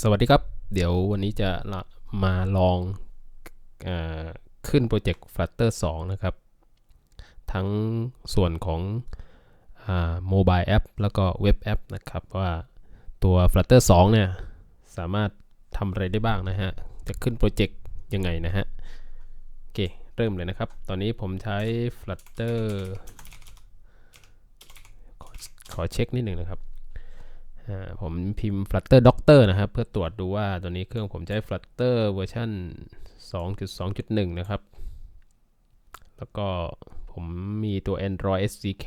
สวัสดีครับ เดี๋ยววันนี้จะมาลองอขึ้นโปรเจกต์ Flutter 2 นะครับ ทั้งส่วนของโมบายแอปแล้วก็เว็บแอปนะครับ ว่าตัว Flutter 2 เนี่ย สามารถทำอะไรได้บ้างนะฮะ จะขึ้นโปรเจกต์ยังไงนะฮะ โอเค เริ่มเลยนะครับ ตอนนี้ผมใช้ Flutter ขอขอเช็คนิดหนึ่งนะครับ ผมพิมพ์ Flutter Doctor นะครับ เพื่อตรวจดูว่าตัวนี้เครื่องผมใช้ Flutter เวอร์ชัน2.2.1 นะครับ แล้วก็ผมมีตัว Android SDK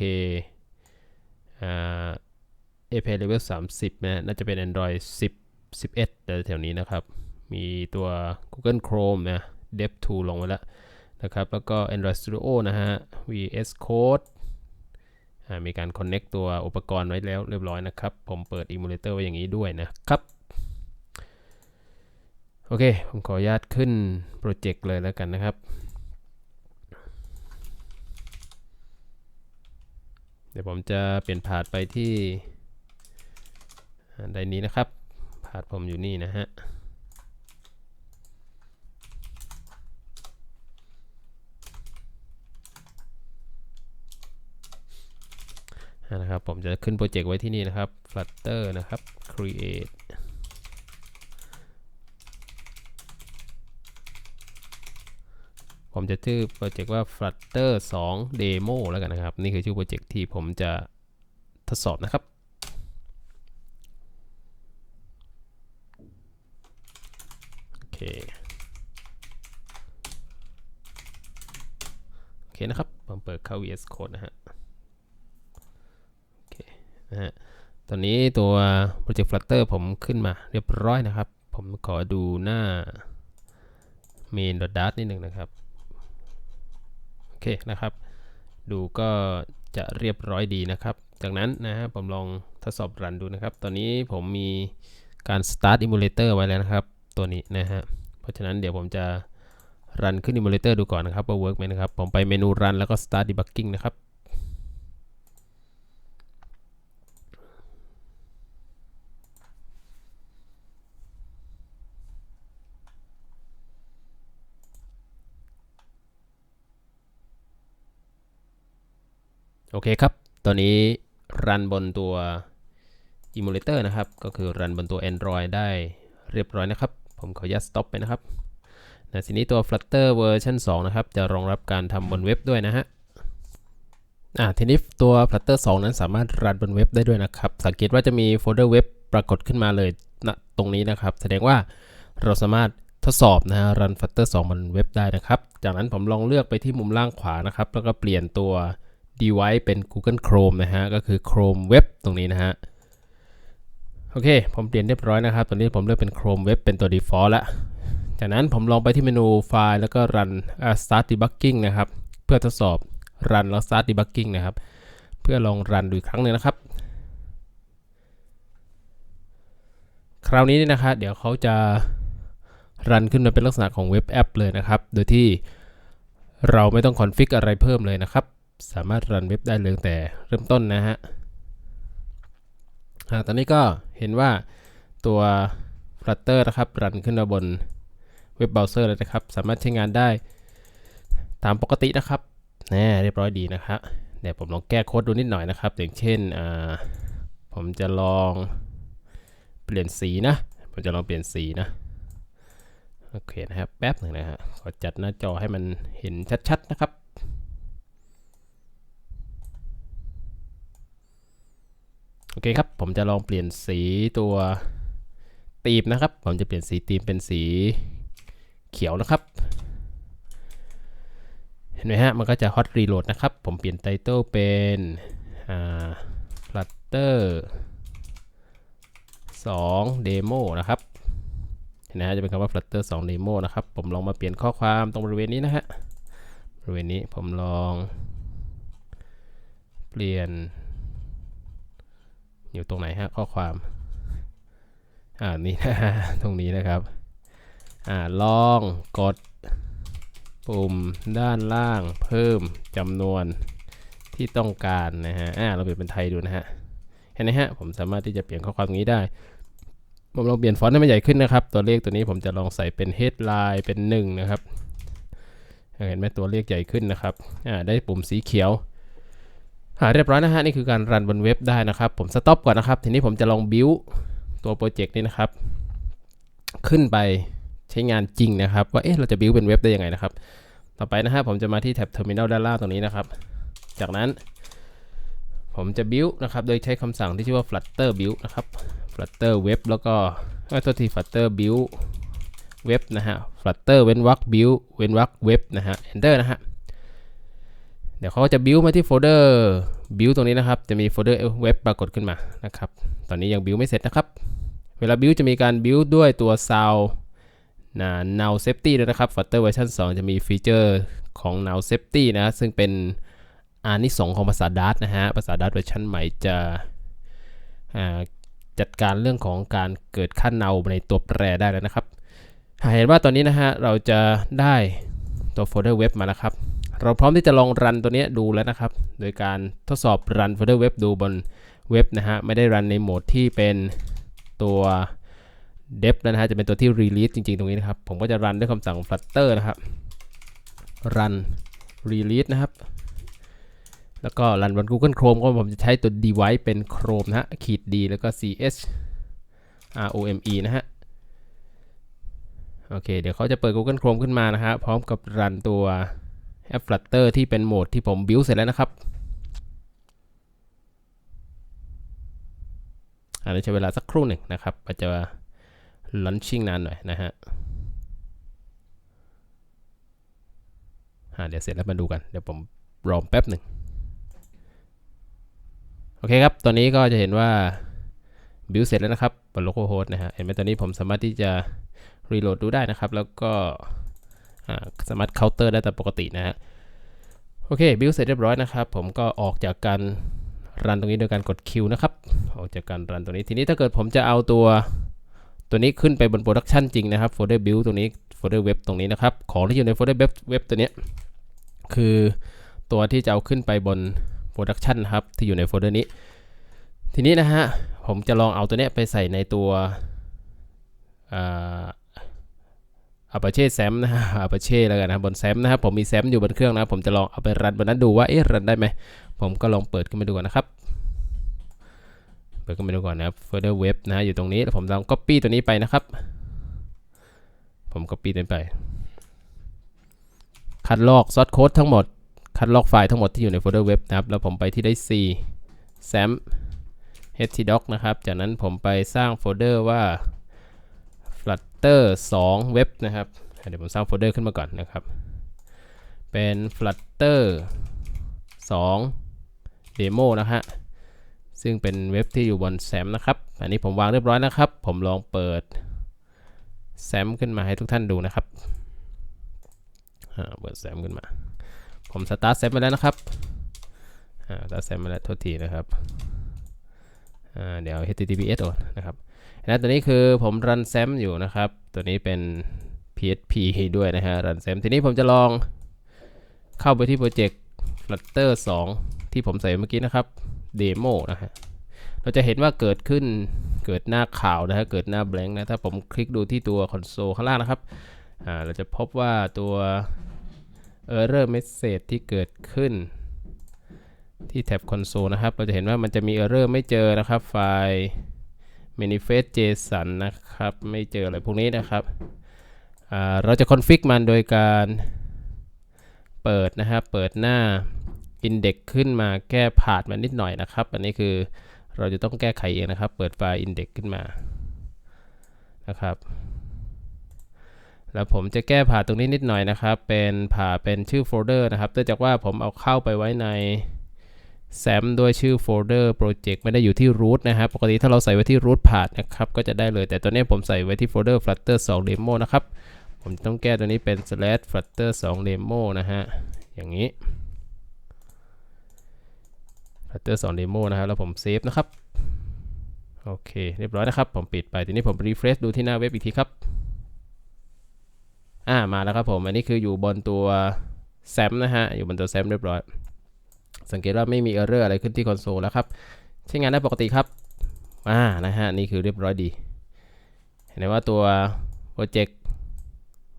อ่า API Level 30 นะ น่าจะเป็น Android 10 11แต่แถวนี้นะครับ มีตัว Google Chrome นะ Dev2 ลงไว้แล้วนะครับ แล้วก็ Android Studio นะฮะ VS Code มีการ connect ตัวอุปกรณ์ไว้แล้วเรียบร้อยนะครับ ผมเปิด emulator ไว้อย่างนี้ด้วยนะครับ โอเค ผมขออนุญาตขึ้นโปรเจกต์เลยแล้วกันนะครับ เดี๋ยวผมจะเปลี่ยนพาดไปที่ใดนี้นะครับพาดผมอยู่นี่นะฮะ นะครับ ผมจะขึ้นโปรเจกต์ไว้ที่นี่นะครับ Flutter นะครับ create ผมจะชื่อโปรเจกต์ว่า Flutter 2 Demo แล้วกันนะครับ นี่คือชื่อโปรเจกต์ที่ผมจะทดสอบนะครับโอเคโอเคนะครับผมเปิดเข้า VS Code นะฮะ นะฮะตอนนี้ตัวโปรเจกต์ Flutter ผมขึ้นมาเรียบร้อยนะครับ ผมขอดูหน้า main.dart นิดหนึ่งนะครับ โอเคนะครับ ดูก็จะเรียบร้อยดีนะครับ จากนั้นนะฮะผมลองทดสอบรันดูนะครับ ตอนนี้ผมมีการ start emulator ไว้แล้วนะครับ ตัวนี้นะฮะ เพราะฉะนั้นเดี๋ยวผมจะรันขึ้น emulator ดูก่อนนะครับว่า work ไหมนะครับ ผมไปเมนู run แล้วก็ start debugging นะครับ โอเคครับ ตอนนี้รันบนตัว emulator นะครับ ก็คือรันบนตัว Android ได้เรียบร้อยนะครับ ผมขออนุญาต stop ไปนะครับนะทีนี้ตัว Flutter เวอร์ชัน2นะครับ จะรองรับการทำบนเว็บด้วยนะฮะอ่าทีนี้ตัว Flutter 2 นั้นสามารถรันบนเว็บได้ด้วยนะครับ สังเกตว่าจะมีโฟลเดอร์เว็บปรากฏขึ้นมาเลยณตรงนี้นะครับ แสดงว่าเราสามารถทดสอบนะฮะรัน Flutter 2 บนเว็บได้นะครับ จากนั้นผมลองเลือกไปที่มุมล่างขวานะครับ แล้วก็เปลี่ยนตัว device เป็น Google Chrome นะฮะ ก็คือ Chrome Web ตรงนี้นะฮะ โอเค ผมเปลี่ยนเรียบร้อยนะครับ ตอนนี้ผมเลือกเป็น Chrome Web เป็นตัว default แล้วจากนั้นผมลองไปที่เมนูไฟล์แล้วก็ run start debugging นะครับ เพื่อทดสอบ run แล้ว start debugging นะครับ เพื่อลองรันดูอีกครั้งหนึ่งนะครับ คราวนี้นี่นะครับ เดี๋ยวเขาจะรันขึ้นมาเป็นลักษณะของเว็บแอปเลยนะครับ โดยที่เราไม่ต้องคอนฟิกอะไรเพิ่มเลยนะครับ สามารถรันเว็บได้เลยแต่เริ่มต้นนะฮะตอนนี้ก็เห็นว่าตัว Flutter นะครับ รันขึ้นมาบนเว็บเบราว์เซอร์เลยนะครับ สามารถใช้งานได้ตามปกตินะครับแน่เรียบร้อยดีนะครับเดี๋ยวผมลองแก้โค้ดดูนิดหน่อยนะครับ อย่างเช่น ผมจะลองเปลี่ยนสีนะ ผมจะลองเปลี่ยนสีนะ โอเคนะครับ แป๊บหนึ่งนะฮะ ขอจัดหน้าจอให้มันเห็นชัดๆนะครับ โอเคครับ ผมจะลองเปลี่ยนสีตัวตีมนะครับ ผมจะเปลี่ยนสีตีมเป็นสีเขียวนะครับ เห็นไหมฮะ มันก็จะ hot reload นะครับ ผมเปลี่ยนไตเติลเป็นอ่า flutter 2 demo นะครับเห็นไหมฮะ จะเป็นคำว่า flutter 2 demo นะครับ ผมลองมาเปลี่ยนข้อความตรงบริเวณนี้นะฮะ บริเวณนี้ผมลอง เปลี่ยน อยู่ตรงไหนฮะข้อความอ่านี่นะฮะตรงนี้นะครับอ่าลองกดปุ่มด้านล่างเพิ่มจำนวนที่ต้องการนะฮะอ่าเราเปลี่ยนเป็นไทยดูนะฮะเห็นไหมฮะผมสามารถที่จะเปลี่ยนข้อความตรงนี้ได้ผมลองเปลี่ยนฟอนต์ให้มันใหญ่ขึ้นนะครับ ตัวเลขตัวนี้ผมจะลองใส่เป็น headline เป็น 1 นะครับ เห็นไหมตัวเลขใหญ่ขึ้นนะครับอ่าได้ปุ่มสีเขียว อ่าเรียบร้อยนะฮะนี่คือการรันบนเว็บได้นะครับ ผมสต็อปก่อนนะครับ ทีนี้ผมจะลองบิวตัวโปรเจกต์นี้นะครับ ขึ้นไปใช้งานจริงนะครับ ว่าเอ๊ะเราจะบิวเป็นเว็บได้ยังไงนะครับ ต่อไปนะฮะผมจะมาที่แท็บ Terminal ด้านล่างตรงนี้นะครับ จากนั้น ผมจะ build นะครับ โดยใช้คำสั่งที่ชื่อว่า flutter build นะครับ flutter web แล้วก็เอ้ตัวที่ flutter build web นะฮะ flutter เว้นวรรค build เว้นวรรค web นะฮะ enter นะฮะ เดี๋ยวเขาก็จะ build มาที่โฟลเดอร์ build ตรงนี้นะครับ จะมีโฟลเดอร์เว็บปรากฏขึ้นมานะครับ ตอนนี้ยัง build ไม่เสร็จนะครับ เวลา build จะมีการ build ด้วยตัว sound นะ now safety ด้วยนะครับ flutter version 2 จะมีฟีเจอร์ของ now safety นะ ซึ่งเป็นอานิสงส์ของภาษา Dart นะฮะ ภาษา Dart เวอร์ชันใหม่จะจัดการเรื่องของการเกิดค่าเนาในตัวแปรได้แล้วนะครับ เห็นว่าตอนนี้นะฮะ เราจะได้ตัวโฟลเดอร์เว็บมาแล้วครับ เราพร้อมที่จะลองรันตัวนี้ดูแล้วนะครับ โดยการทดสอบรันโฟลเดอร์เว็บดูบนเว็บนะฮะ ไม่ได้รันในโหมดที่เป็นตัว dev นะฮะ จะเป็นตัวที่ release จริงๆ ตรงนี้นะครับ ผมก็จะรันด้วยคำสั่ง flutter นะครับ run release นะครับ แล้วก็รันบน Google Chrome ก็ผมจะใช้ตัว device เป็น Chrome นะฮะ ขีด d แล้วก็ ch rome นะฮะ โอเค เดี๋ยวเขาจะเปิด Google Chrome ขึ้นมานะฮะ พร้อมกับรันตัว แอป Flutter ที่เป็นโหมดที่ผม build เสร็จแล้วนะครับอาจจะใช้เวลาสักครู่หนึ่งนะครับอาจจะ launching นานหน่อยนะฮะเดี๋ยวเสร็จแล้วมาดูกัน เดี๋ยวผมรอแป๊บหนึ่งโอเคครับ ตอนนี้ก็จะเห็นว่า build เสร็จแล้วนะครับบน localhost นะฮะ เห็นไหมตอนนี้ผมสามารถที่จะ reload ดูได้นะครับ แล้วก็ สามารถ counter ได้ตามปกตินะฮะโอเค build เสร็จเรียบร้อยนะครับ ผมก็ออกจากการรันตรงนี้โดยการกด Q นะครับออกจากการรันตรงนี้ทีนี้ถ้าเกิดผมจะเอาตัวตัวนี้ขึ้นไปบน production จริงนะครับ folder build ตรงนี้ folder web ตรงนี้นะครับ ของที่อยู่ใน folder web web ตัวนี้คือตัวที่จะเอาขึ้นไปบน production นครับที่อยู่ในโฟลเดอร์นี้ ทีนี้นะฮะผมจะลองเอาตัวเนี้ยไปใส่ในตัว อ่า Apache SAM นะฮะ Apache แล้วกันนะบน SAM นะครับผมมี SAM อยู่บนเครื่องนะผมจะลองเอาไปรันบนนั้นดูว่าเอ๊ะรันได้ไหมผมก็ลองเปิดขึ้นมาดูก่อนนะครับเปิดขึ้นมาดูก่อนนะครับ folder web นะฮะอยู่ตรงนี้แล้วผมลอง copy ตัวนี้ไปนะครับ ผม copy ตัวนี้ไป คัดลอก source code ทั้งหมด คัดลอกไฟล์ทั้งหมดที่อยู่ในโฟลเดอร์เว็บนะครับแล้วผมไปที่ได้ C sam htdoc นะครับจากนั้นผมไปสร้างโฟลเดอร์ว่า flutter 2 web นะครับ เดี๋ยวผมสร้างโฟลเดอร์ขึ้นมาก่อนนะครับ เป็น flutter 2 demo นะฮะ ซึ่งเป็นเว็บที่อยู่บน sam นะครับ อันนี้ผมวางเรียบร้อยนะครับ ผมลองเปิด sam ขึ้นมาให้ทุกท่านดูนะครับอ่าเปิด sam ขึ้นมา ผมสตาร์ทเซฟมาแล้วนะครับสตาร์ทเซฟมาแล้วโทษทีนะครับอ่าเดี๋ยว https ก่อนนะครับ นะตัวนี้คือผมรันแซมอยู่นะครับ ตัวนี้เป็น php ด้วยนะฮะรันแซมทีนี้ผมจะลองเข้าไปที่โปรเจกต์ flutter 2 ที่ผมใส่เมื่อกี้นะครับ demo นะฮะเราจะเห็นว่าเกิดขึ้นเกิดหน้าขาวนะฮะเกิดหน้า blank นะถ้าผมคลิกดูที่ตัวคอนโซลข้างล่างนะครับอ่าเราจะพบว่าตัว error message ที่เกิดขึ้น ที่แท็บ console นะครับ เราจะเห็นว่ามันจะมี error ไม่เจอนะครับไฟล์ manifest json นะครับ ไม่เจออะไรพวกนี้นะครับ เราจะ config มันโดยการเปิดนะครับ เปิดหน้า index ขึ้นมาแก้ผาดมันนิดหน่อยนะครับ อันนี้คือเราจะต้องแก้ไขเองนะครับ เปิดไฟล์ index ขึ้นมานะครับ แล้วผมจะแก้ผ่าตรงนี้นิดหน่อยนะครับ เป็นผ่าเป็นชื่อโฟลเดอร์นะครับเนื่องจากว่าผมเอาเข้าไปไว้ใน SAM ด้วยชื่อโฟลเดอร์โปรเจกต์ไม่ได้อยู่ที่ root นะครับ ปกติถ้าเราใส่ไว้ที่ root path นะครับ ก็จะได้เลย แต่ตัวนี้ผมใส่ไว้ที่โฟลเดอร์ flutter 2 demo นะครับ ผมต้องแก้ตัวนี้เป็น slash flutter 2 demo นะฮะ อย่างนี้ flutter 2 demo นะครับ แล้วผมเซฟนะครับ โอเค เรียบร้อยนะครับ ผมปิดไป ทีนี้ผม refresh ดูที่หน้าเว็บอีกทีครับ อ่า มาแล้วครับผม อันนี้คืออยู่บนตัว SAM นะฮะ อยู่บนตัว SAM เรียบร้อย สังเกตว่าไม่มี error อร์อะไรขึ้นที่คอนโซลแล้วครับ ใช้งานได้ปกติครับ อ่า นะฮะ นี่คือเรียบร้อยดี เห็นไหมว่าตัวโปรเจกต์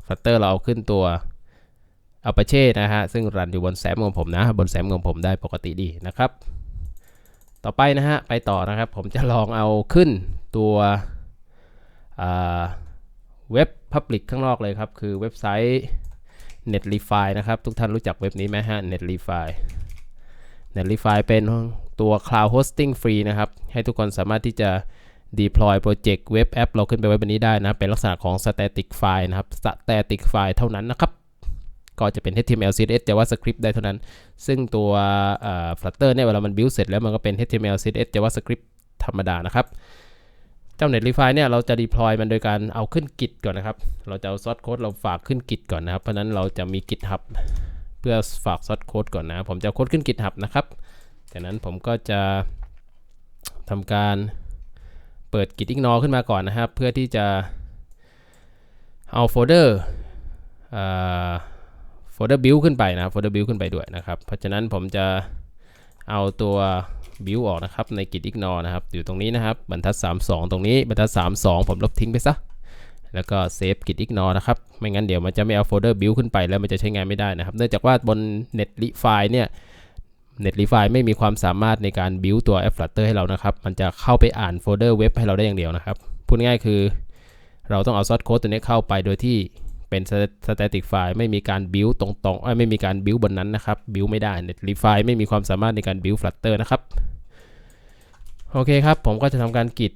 Flutter เราเอาขึ้นตัว Apache นะฮะ ซึ่งรันอยู่บนแซมของผมนะ บนแซมของผมได้ปกติดีนะครับ ต่อไปนะฮะ ไปต่อนะครับ ผมจะลองเอาขึ้นตัวเว็บ Public ข้างนอกเลยครับ คือเว็บไซต์ Netlify นะครับ ทุกท่านรู้จักเว็บนี้ไหมฮะ Netlify Netlify เป็นตัว Cloud Hosting ฟรีนะครับ ให้ทุกคนสามารถที่จะ deploy โปรเจกต์เว็บแอปเราขึ้นไปไว้บนนี้ได้นะ เป็นลักษณะของ static file นะครับ static file เท่านั้นนะครับ ก็จะเป็น HTML CSS JavaScript ได้เท่านั้น ซึ่งตัว Flutter เนี่ยเวลามัน build เสร็จแล้วมันก็เป็น HTML CSS JavaScript ธรรมดานะครับเจ้า Netlify เนี่ยเราจะ deploy มันโดยการเอาขึ้น Git ก่อนนะครับ เราจะเอา source code เราฝากขึ้น Git ก่อนนะครับ เพราะนั้นเราจะมี GitHub พื่อฝาก source code ก่อนนะ ผมจะโค้ดขึ้น GitHub นะครับ จากนั้นผมก็จะทำการเปิด git ignore ขึ้นมาก่อนนะครับ เพื่อที่จะเอาโฟลเดอร์โฟลเดอร์ build ขึ้นไปนะโฟลเดอร์ build ขึ้นไปด้วยนะครับ เพราะฉะนั้นผมจะเอาตัว build ออกนะครับใน git ignore นะครับ อยู่ตรงนี้นะครับ บรรทัด 32 ตรงนี้ บรรทัด 32 ผมลบทิ้งไปซะ แล้วก็เซฟ git ignore นะครับ ไม่งั้นเดี๋ยวมันจะไม่เอาโฟลเดอร์ build ขึ้นไปแล้วมันจะใช้งานไม่ได้นะครับ เนื่องจากว่าบน netlify เนี่ย netlify ไม่มีความสามารถในการ build ตัว app flutter ให้เรานะครับ มันจะเข้าไปอ่านโฟลเดอร์เว็บให้เราได้อย่างเดียวนะครับ พูดง่ายคือเราต้องเอา source code ตัวนี้เข้าไปโดยที่เป็น static file ไม่มีการ build ตรงๆ ไม่มีการ build บนนั้นนะครับ build ไม่ได้ netlify ไม่มีความสามารถในการ build flutter นะครับ โอเคครับ ผมก็จะทำการก i ด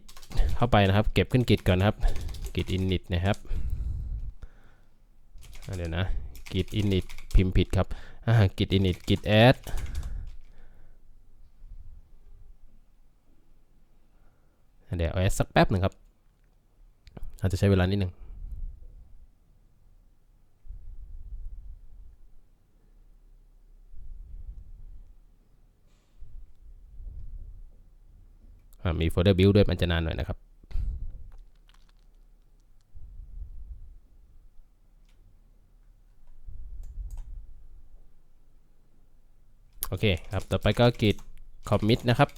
เข้าไปนะครับ เก็บขึ้นก i ดก่อนนะครับ ก i ด init นะครับเดี๋ยวนะ git init พิมพ์ผิดครับ git init git add เดี๋ยวเอาสักแป๊บหนึ่งครับ อาจจะใช้เวลานิดหนึ่งมีโฟลเดอร์บิลด้วยมันจะนานหน่อยนะครับ โอเคครับต่อไปก็ก i ด commit นะครับ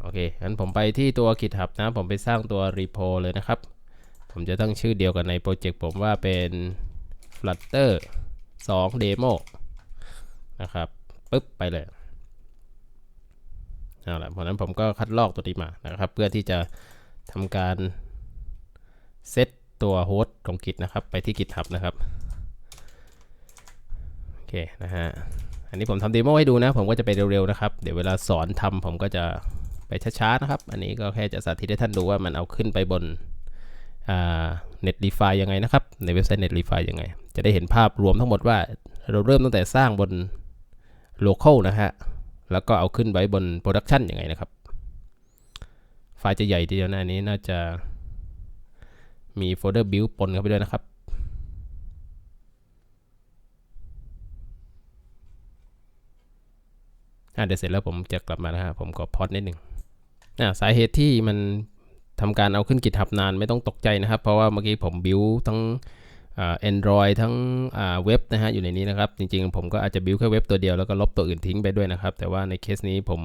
โอเคงั้นผมไปที่ตัว GitHub นะ ผมไปสร้างตัว repo เลยนะครับ ผมจะตั้งชื่อเดียวกันในโปรเจกต์ผมว่าเป็น flutter 2 demo นะครับปึ๊บไปเลยเอาละเพราะนั้นผมก็คัดลอกตัวนี้มานะครับ เพื่อที่จะทำการเซตตัวโฮสต์ของ Git นะครับ ไปที่ GitHub นะครับ นะฮะ อันนี้ผมทำเดโมให้ดูนะ ผมก็จะไปเร็วๆนะครับ เดี๋ยวเวลาสอนทำผมก็จะไปช้าๆนะครับ อันนี้ก็แค่จะสาธิตให้ท่านดูว่ามันเอาขึ้นไปบนเน็ตรีไฟยังไงนะครับ ในเว็บไซต์ Netlify ยังไง จะได้เห็นภาพรวมทั้งหมดว่าเราเริ่มตั้งแต่สร้างบน local นะฮะ แล้วก็เอาขึ้นไว้บน production ยังไงนะครับ ไฟล์จะใหญ่ทีเดียวนะอันนี้น่าจะมีโฟลเดอร์ build ปนเข้าไปด้วยนะครับ เดี๋ยวเสร็จแล้วผมจะกลับมานะฮะผมขอพอดนิดหนึ่งสาเหตุที่มันทำการเอาขึ้น GitHub นานไม่ต้องตกใจนะครับ เพราะว่าเมื่อกี้ผมบิวทั้งแอนดรอยทั้งเว็บนะฮะอยู่ในนี้นะครับ จริงๆ ผมก็อาจจะบิวแค่เว็บตัวเดียวแล้วก็ลบตัวอื่นทิ้งไปด้วยนะครับ แต่ว่าในเคสนี้ผม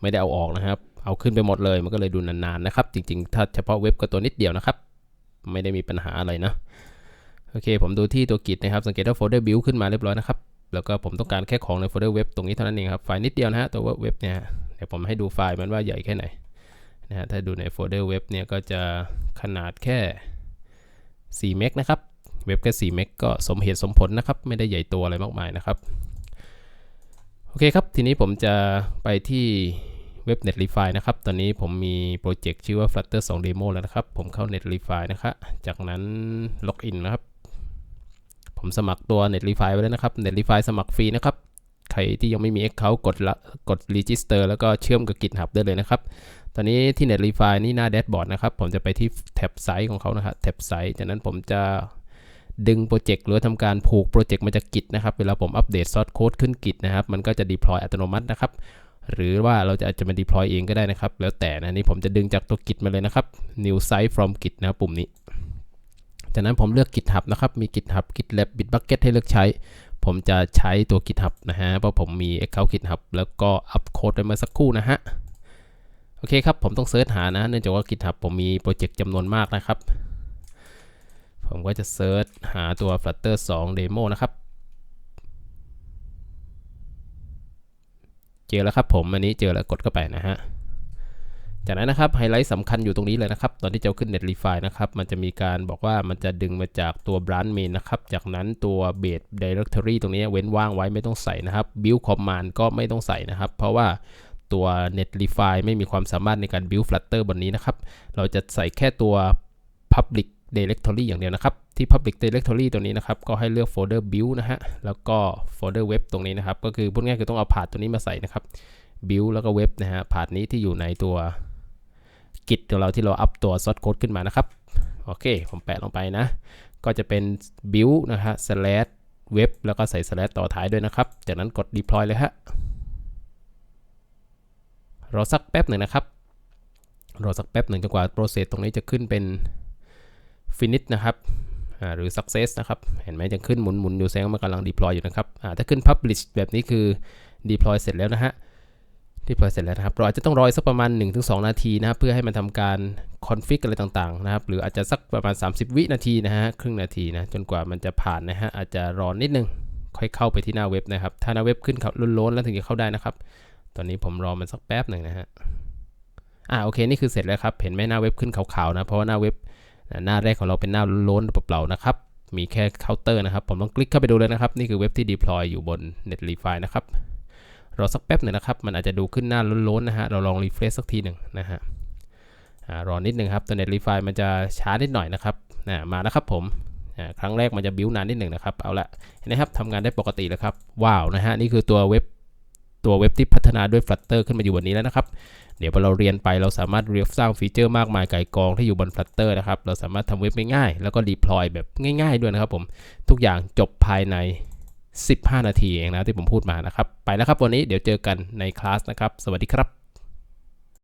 ไม่ได้เอาออกนะครับ เอาขึ้นไปหมดเลยมันก็เลยดูนานๆนะครับ จริงๆ ถ้าเฉพาะเว็บก็ตัวนิดเดียวนะครับ ไม่ได้มีปัญหาอะไรนะ โอเค ผมดูที่ตัวกิจนะครับ สังเกตว่าโฟลเดอร์บิวขึ้นมาเรียบร้อยนะครับ แล้วก็ผมต้องการแค่ของในโฟลเดอร์เว็บตรงนี้เท่านั้นเองครับ ไฟล์นิดเดียวนะฮะตัวเว็บเนี่ยเดี๋ยวผมให้ดูไฟล์มันว่าใหญ่แค่ไหนนะฮะถ้าดูในโฟลเดอร์เว็บเนี่ยก็จะขนาดแค่4เมกนะครับเว็บแค่4เมกก็สมเหตุสมผลนะครับ ไม่ได้ใหญ่ตัวอะไรมากมายนะครับ โอเคครับ ทีนี้ผมจะไปที่เว็บ Netlify นะครับ ตอนนี้ผมมีโปรเจกต์ชื่อว่า Flutter 2 Demo แล้วนะครับ ผมเข้า Netlify นะครับจากนั้นล็อกอินนะครับ ผมสมัครตัว Netlify ไว้แล้วนะครับ Netlify สมัครฟรีนะครับ ใครที่ยังไม่มี Account กดละกด Register แล้วก็เชื่อมกับ GitHub ได้เลยนะครับ ตอนนี้ที่ Netlify นี่หน้าแดชบอร์ดนะครับ ผมจะไปที่แท็บไซต์ของเขานะครับแท็บไซต์จากนั้นผมจะดึงโปรเจกต์หรือทำการผูกโปรเจกต์มาจาก Git นะครับ เวลาผมอัปเดตซอสโค้ดขึ้น Git นะครับ มันก็จะ deploy อัตโนมัตินะครับ หรือว่าเราจะอาจจะมา deploy เองก็ได้นะครับ แล้วแต่นะนี่ผมจะดึงจากตัว Git มาเลยนะครับ new site from Git นะครับปุ่มนี้ จากนั้นผมเลือก GitHub นะครับ มี GitHub GitLab Bitbucket ให้เลือกใช้ ผมจะใช้ตัว GitHub นะฮะ เพราะผมมี account GitHub แล้วก็อัปโค้ดไปเมื่อสักครู่นะฮะ โอเคครับ ผมต้องเซิร์ชหานะ เนื่องจากว่า GitHub ผมมีโปรเจกต์จำนวนมากนะครับ ผมก็จะเซิร์ชหาตัว Flutter 2 Demo นะครับเจอแล้วครับผม อันนี้เจอแล้วกดเข้าไปนะฮะ จากนั้นนะครับไฮไลท์สำคัญอยู่ตรงนี้เลยนะครับ ตอนที่จะเอาขึ้น Netlify นะครับ มันจะมีการบอกว่ามันจะดึงมาจากตัว branch main นะครับ จากนั้นตัว base directory ตรงนี้เว้นว่างไว้ไม่ต้องใส่นะครับ build command ก็ไม่ต้องใส่นะครับ เพราะว่าตัว Netlify ไม่มีความสามารถในการ build Flutter บนนี้นะครับ เราจะใส่แค่ตัว public directory อย่างเดียวนะครับ ที่ public directory ตัวนี้นะครับ ก็ให้เลือกโฟลเดอร์ build นะฮะ แล้วก็โฟลเดอร์ web ตรงนี้นะครับ ก็คือพูดง่ายคือต้องเอาพาธตัวนี้มาใส่นะครับ build แล้วก็ web นะฮะพาธนี้ที่อยู่ในตัว git ของเราที่เราอัพตัว source code ขึ้นมานะครับ โอเค ผมแปะลงไปนะ ก็จะเป็น build นะฮะ slash web แล้วก็ใส่ slash ต่อท้ายด้วยนะครับ จากนั้นกด deploy เลยฮะ รอสักแป๊บหนึ่งนะครับ รอสักแป๊บหนึ่งจนกว่า process ตรงนี้จะขึ้นเป็น finish นะครับหรือ success นะครับ เห็นไหมยังขึ้นหมุนหมุนอยู่แสดงว่ามันกำลัง deploy อยู่นะครับถ้าขึ้น publish แบบนี้คือ deploy เสร็จแล้วนะฮะ deploy เสร็จแล้วนะครับเราอาจจะต้องรอสักประมาณ 1-2 นาทีนะครับเพื่อให้มันทำการ config อะไรต่างๆนะครับหรืออาจจะสักประมาณ 30 วินาทีนะฮะครึ่งนาทีนะจนกว่ามันจะผ่านนะฮะอาจจะรอนิดนึงค่อยเข้าไปที่หน้าเว็บนะครับ ถ้าหน้าเว็บขึ้นเขาล้นๆแล้วถึงจะเข้าได้นะครับ ตอนนี้ผมรอมันสักแป๊บหนึ่งนะฮะอ่าโอเคนี่คือเสร็จแล้วครับเห็นไหมหน้าเว็บขึ้นขาวๆนะเพราะว่าหน้าเว็บหน้าแรกของเราเป็นหน้าล้นๆเปล่าๆนะครับมีแค่เคาน์เตอร์นะครับ ผมต้องคลิกเข้าไปดูเลยนะครับ นี่คือเว็บที่ deploy อยู่บน Netlify นะครับ รอสักแป๊บหนึ่งนะครับ มันอาจจะดูขึ้นหน้าล้นๆนะฮะ เราลองรีเฟรชสักทีหนึ่งนะฮะรอนิดหนึ่งครับตัว Netlify มันจะช้านิดหน่อยนะครับนะมาแล้วครับผมอ่าครั้งแรกมันจะบิ้วนานนิดหนึ่งนะครับ เอาละเห็นะครับทำงานได้ปกติแล้วครับ ว้าวนะฮะ นี่คือตัวเว็บตัวเว็บที่พัฒนาด้วย Flutter ขึ้นมาอยู่บนนี้แล้วนะครับ เดี๋ยวพอเราเรียนไปเราสามารถเรียกสร้างฟีเจอร์มากมายไก่กองที่อยู่บน Flutter นะครับ เราสามารถทำเว็บง่ายๆแล้วก็ deploy แบบง่าย ๆ ด้วยนะครับผม ทุกอย่างจบภายใน 15 นาทีเองนะที่ผมพูดมานะครับ ไปแล้วครับวันนี้เดี๋ยวเจอกันในคลาสนะครับ สวัสดีครับ